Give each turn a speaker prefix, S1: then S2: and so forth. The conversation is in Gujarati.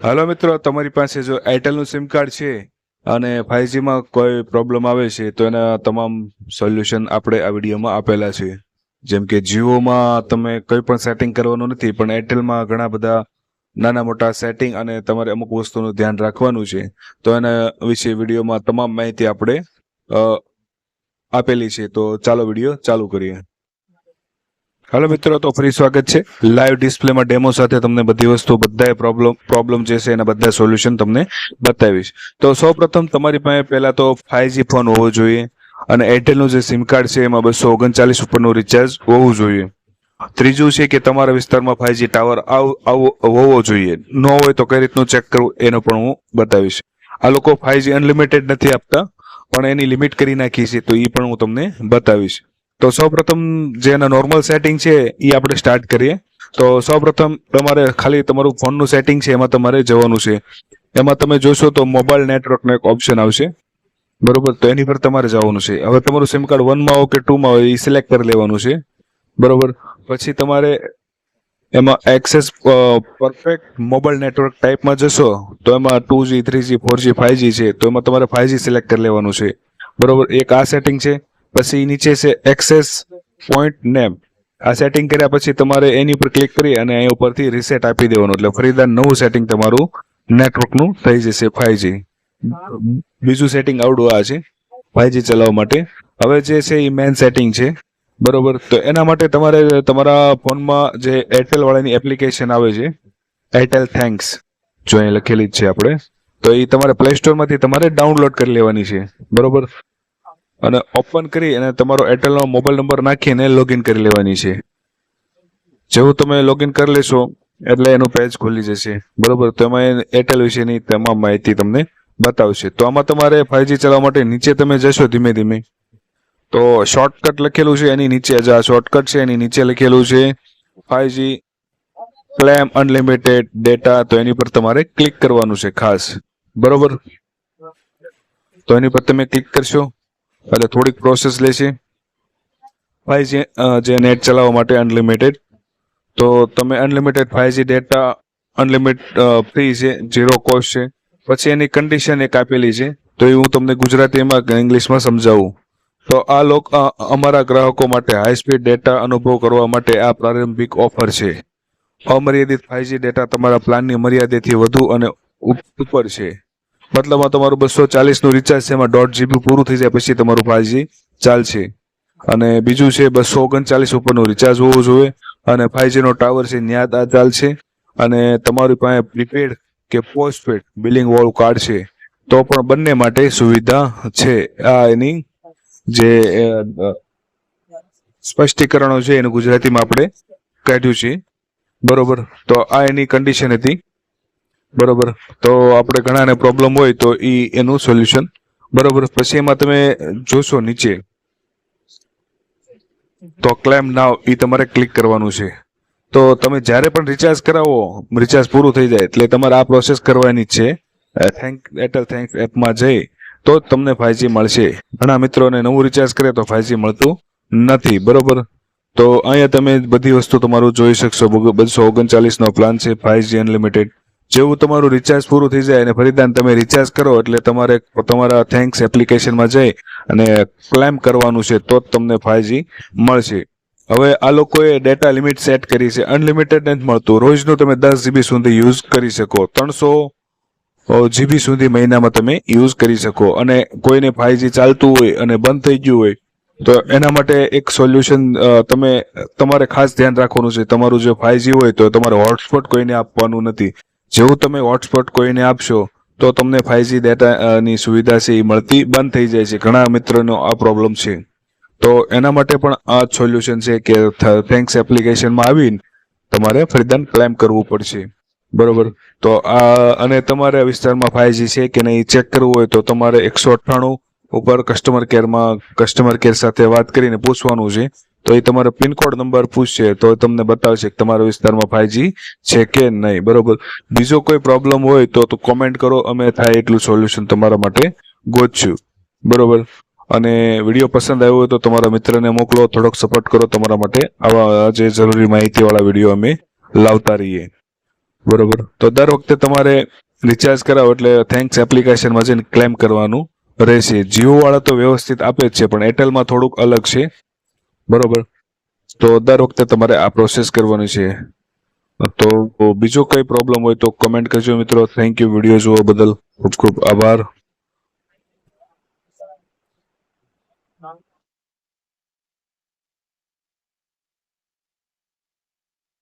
S1: હાલો મિત્રો, તમારી પાસે જો એરટેલનું સિમ કાર્ડ છે અને ફાઈવજીમાં કોઈ પ્રોબ્લેમ આવે છે, તો એના તમામ સોલ્યુશન આપણે આ વિડીયોમાં આપેલા છે. જેમ કે જીઓમાં તમે કંઈ પણ સેટિંગ કરવાનું નથી, પણ એરટેલમાં ઘણા બધા નાના મોટા સેટિંગ અને તમારે અમુક વસ્તુનું ધ્યાન રાખવાનું છે, તો એના વિશે વિડીયોમાં તમામ માહિતી આપણે આપેલી છે. તો ચાલો વીડિયો ચાલુ કરીએ. હાલો મિત્રો, તો ફરી સ્વાગત છે. લાઈવ ડિસ્પ્લેમાં ડેમો સાથે તમને બધી વસ્તુ બધા પ્રોબ્લેમ પ્રોબ્લેમ જે છે એના બધા સોલ્યુશન તમને બતાવીશ. તો સૌપ્રથમ તમારી પાસે પહેલા તો ફાઈવજી ફોન હોવો જોઈએ અને એરટેલનું જે સિમ કાર્ડ છે એમાં બસો ઓગણચાલીસ ઉપરનું રિચાર્જ હોવું જોઈએ. ત્રીજું છે કે તમારા વિસ્તારમાં ફાઈવજી ટાવર આવો હોવો જોઈએ. ન હોય તો કઈ રીતનું ચેક કરવું એનો પણ હું બતાવીશ. આ લોકો ફાઈવજી અનલિમિટેડ નથી આપતા, પણ એની લિમિટ કરી નાખી છે, તો એ પણ હું તમને બતાવીશ. તો સૌપ્રથમ જે એના નોર્મલ સેટિંગ છે એ આપણે સ્ટાર્ટ કરીએ. તો સૌપ્રથમ તમારે ખાલી તમારું ફોનનું સેટિંગ છે, એમાં તમારે જવાનું છે. એમાં તમે જોશો તો મોબાઈલ નેટવર્કનો એક ઓપ્શન આવશે. બરોબર? તો એની પર તમારે જવાનું છે. હવે તમારું સિમ કાર્ડ વનમાં હોય કે ટુમાં હોય એ સિલેક્ટ કરી લેવાનું છે. બરોબર? પછી તમારે એમાં એક્સેસ પરફેક્ટ મોબાઈલ નેટવર્ક ટાઈપમાં જશો, તો એમાં two G three G four G five G છે, તો એમાં તમારે ફાઈવ જી સિલેક્ટ કરી લેવાનું છે. બરોબર? એક આ સેટિંગ છે પછી નીચે છે એક્સેસ પોઈન્ટ નેમ આ સેટિંગ કર્યા પછી તમારે એની ઉપર ક્લિક કરી અને અહીં ઉપરથી રીસેટ આપી દેવાનું. એટલે ફરીદાર નવું સેટિંગ તમારું નેટવર્કનું થઈ જશે ફાઈવજી બીજું સેટિંગ આવડું આ છે ફાઈવજી ચલાવવા માટે. હવે જે છે એ મેન સેટિંગ છે. બરોબર? તો એના માટે તમારે તમારા ફોનમાં જે એરટેલ વાળાની એપ્લિકેશન આવે છે એરટેલ થેન્ક્સ જો અહીં લખેલી જ છે આપણે, તો એ તમારે પ્લે સ્ટોરમાંથી તમારે ડાઉનલોડ કરી લેવાની છે. બરોબર? અને ઓપન કરી અને તમારો એરટેલનો મોબાઈલ નંબર નાખીને લોગિન કરી લેવાની છે. જેવું તમે લોગિન કરી લેશો, એટલે એનું પેજ ખુલી જશે. બરોબર? તો એમાં એરટેલ વિશેની તમામ માહિતી તમને બતાવશે. તો આમાં તમારે ફાઈવજી ચલાવવા માટે નીચે તમે જશો ધીમે ધીમે. તો શોર્ટકટ લખેલું છે, એની નીચે જે આ શોર્ટકટ છે, એની નીચે લખેલું છે ફાઈવજી ક્લેમ અનલિમિટેડ ડેટા તો એની પર તમારે ક્લિક કરવાનું છે ખાસ. બરોબર? તો એની પર તમે ક્લિક કરશો. એટલે થોડીક પ્રોસેસ લેશે. ફાઈવજી જે નેટ ચલાવવા માટે અનલિમિટેડ તો તમે unlimited five G data unlimit free છે ઝીરો કોસ્ટ છે. પછી એની કન્ડિશન એક આપેલી છે. તો એ હું તમને ગુજરાતીમાં કે ઇંગ્લિશમાં સમજાવું. તો આ લોક અમારા ગ્રાહકો માટે હાઈ સ્પીડ ડેટા અનુભવ કરવા માટે આ પ્રારંભિક ઓફર છે. અમર્યાદિત ફાઈવજી ડેટા તમારા પ્લાનની મર્યાદાથી વધુ અને ઉપ- ઉપર છે. મતલબમાં તમારું બસો ચાલીસનું રિચાર્જ છે, એમાં દોઢ જીબી પૂરું થઈ જાય, પછી તમારું ફાઈવજી ચાલશે. અને બીજું છે, બસો ઓગણચાલીસ ઉપરનું રિચાર્જ હોવું જોઈએ, અને ફાઈવજી નો ટાવર છે, ત્યાં આ ચાલશે. અને તમારી પાસે પ્રીપેડ કે પોસ્ટપેડ બિલિંગ વાળું કાર્ડ છે, તો પણ બંને માટે સુવિધા છે. આ એની જે સ્પષ્ટીકરણો છે, એનું ગુજરાતીમાં આપણે કાઢ્યું છે. બરોબર? તો આ એની કન્ડિશન હતી. બરોબર. તો આપણે ઘણાને પ્રોબ્લેમ હોય તો એ એનું સોલ્યુશન બરોબર. પછી એમાં તમે જોશો નીચે. તો ક્લેમ નાવ ઈ તમારે ક્લિક કરવાનું છે. તો તમે જ્યારે પણ રિચાર્જ કરાવો રિચાર્જ પૂરું થઈ જાય. એટલે તમારે આ પ્રોસેસ કરવાની જ છે. થેન્ક એરટેલ થેન્ક એપમાં જઈ, તો તમને ફાઈવજી મળશે. ઘણા મિત્રોને નવું રિચાર્જ કરે તો ફાઈવજી મળતું નથી. બરોબર? તો અહીંયા તમે બધી વસ્તુ તમારું જોઈ શકશો. બસો ઓગણચાલીસ નો પ્લાન છે ફાઈવજી અનલિમિટેડ જેવું તમારું રિચાર્જ પૂરું થઈ જાય અને ફરીદાન તમે રિચાર્જ કરો એટલે તમારે તમારા થેન્ક્સ એપ્લિકેશનમાં જઈ અને ક્લેમ કરવાનું છે તો જ તમને ફાઈવજી મળશે. હવે આ લોકોએ ડેટા લિમિટ સેટ કરી છે. અનલિમિટેડ નથી મળતું. રોજનું તમે દસ જીબી સુધી યુઝ કરી શકો. ત્રણસો જીબી સુધી મહિનામાં તમે યુઝ કરી શકો. અને કોઈને ફાઈવજી ચાલતું હોય અને બંધ થઈ ગયું હોય, તો એના માટે એક સોલ્યુશન તમે, તમારે ખાસ ધ્યાન રાખવાનું છે. તમારું જે ફાઈવજી હોય તો તમારે હોટસ્પોટ કોઈને આપવાનું નથી. જેવું તમે હોટસ્પોટ કોઈને આપશો, તો તમને ફાઇવજી ડેટાની સુવિધા છે એ મળતી બંધ થઈ જાય છે. ઘણા મિત્રોનો આ પ્રોબ્લેમ છે. તો એના માટે પણ આ સોલ્યુશન છે કે થેન્ક્સ એપ્લિકેશનમાં આવીને તમારે ફરીદાન ક્લેમ કરવું પડશે. બરોબર? તો આ, અને તમારા વિસ્તારમાં ફાઇવજી છે કે નહીં ચેક કરવું હોય તો તમારે એકસો અઠ્ઠાણું ઉપર કસ્ટમર કેરમાં કસ્ટમર કેર સાથે વાત કરીને પૂછવાનું છે. તો એ તમારો પિનકોડ નંબર પૂછશે, તો તમને બતાવશે કે તમારા વિસ્તારમાં ફાઈવજી છે કે નહીં. બરોબર? બીજો કોઈ પ્રોબ્લેમ હોય તો કોમેન્ટ કરો, અમે થાય એટલું સોલ્યુશન તમારા માટે ગોતશું. બરોબર? અને વીડિયો પસંદ આવ્યો હોય તો તમારા મિત્રને મોકલો, થોડોક સપોર્ટ કરો તમારા માટે. આવા જે જરૂરી માહિતીવાળા વીડિયો અમે લાવતા રહીએ. બરોબર? તો દર વખતે તમારે રિચાર્જ કરાવો એટલે થેન્ક્સ એપ્લિકેશનમાં જઈને ક્લેમ કરવાનું રહેશે. જીઓ વાળા તો વ્યવસ્થિત આપે જ છે, પણ એરટેલમાં થોડુંક અલગ છે. બરોબર. તો દર વખતે તમારે આ પ્રોસેસ કરવાની છે. તો બીજો કોઈ પ્રોબ્લેમ હોય તો કમેન્ટ કરજો મિત્રો. થેન્ક યુ વીડિયો જોવા બદલ ખૂબ ખૂબ આભાર.